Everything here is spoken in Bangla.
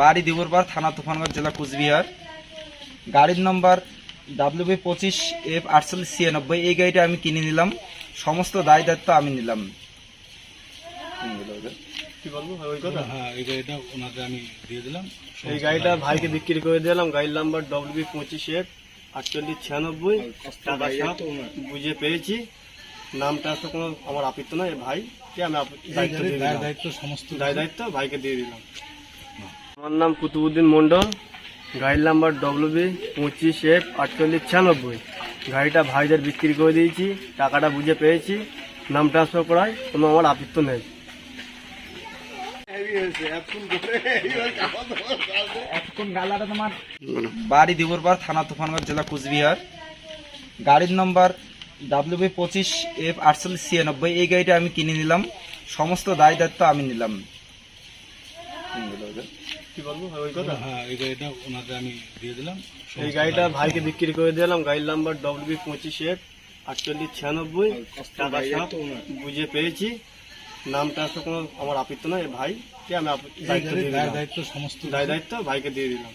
বাড়ি দিবরপাড় থানা তুফানগঞ্জ জেলা কুচবিহার। গাড়ির নম্বর ডাব্লিউবি পঁচিশ এফ আটচল্লিশ ছিয়ানব্বই। এই গাড়িটা আমি কিনে নিলাম। সমস্ত দায় দায়িত্ব আমি নিলাম। হ্যাঁ এই গাড়িটা ভাইকে বিক্রি করে দিলাম। গাড়ির নাম্বার ডব্লিউবি পঁচিশ এফ আটচল্লিশ ছিয়ানব্বই। টাকা বুঝে পেয়েছি। নামটা তো কোনো আমার নয়। আমি দায়িত্ব দায় দায়িত্ব সমস্ত দায় দায়িত্ব ভাইকে দিয়ে দিলাম। আমার নাম কুতুবুদ্দিন মন্ডল গাড়ির নাম্বার ডব্লিউবি পঁচিশ এফ আটচল্লিশ ছিয়ানব্বই। গাড়িটা ভাইদের বিক্রি করে দিয়েছি, টাকাটা বুঝে পেয়েছি, নাম ট্রান্সফার করায় কোনো আমার আপিত্ত নেই। বাড়ি দিবরপাড় থানা তুফানগঞ্জ জেলা কুচবিহার। গাড়ির নম্বর ডাব্লিউবি পঁচিশ এফ আটচল্লিশ ছিয়ানব্বই, এই গাড়িটা আমি কিনে নিলাম। সমস্ত দায় দায়িত্ব আমি নিলাম। কি বলব ওই কথা। হ্যাঁ এই গাড়িটা ওনাকে আমি দিয়ে দিলাম। এই গাড়িটা ভাইকে বিক্রি করে দিলাম গাড়ির নাম্বার ডব্লিউবি পঁচিশ এফ আটচল্লিশ ছিয়ানব্বই টাকা বুঝে পেয়েছি। নামটা তো কোনো আমার আপিত্ব নয় ভাইকে আমি দায়িত্ব সমস্ত দায় দায়িত্ব ভাইকে দিয়ে দিলাম।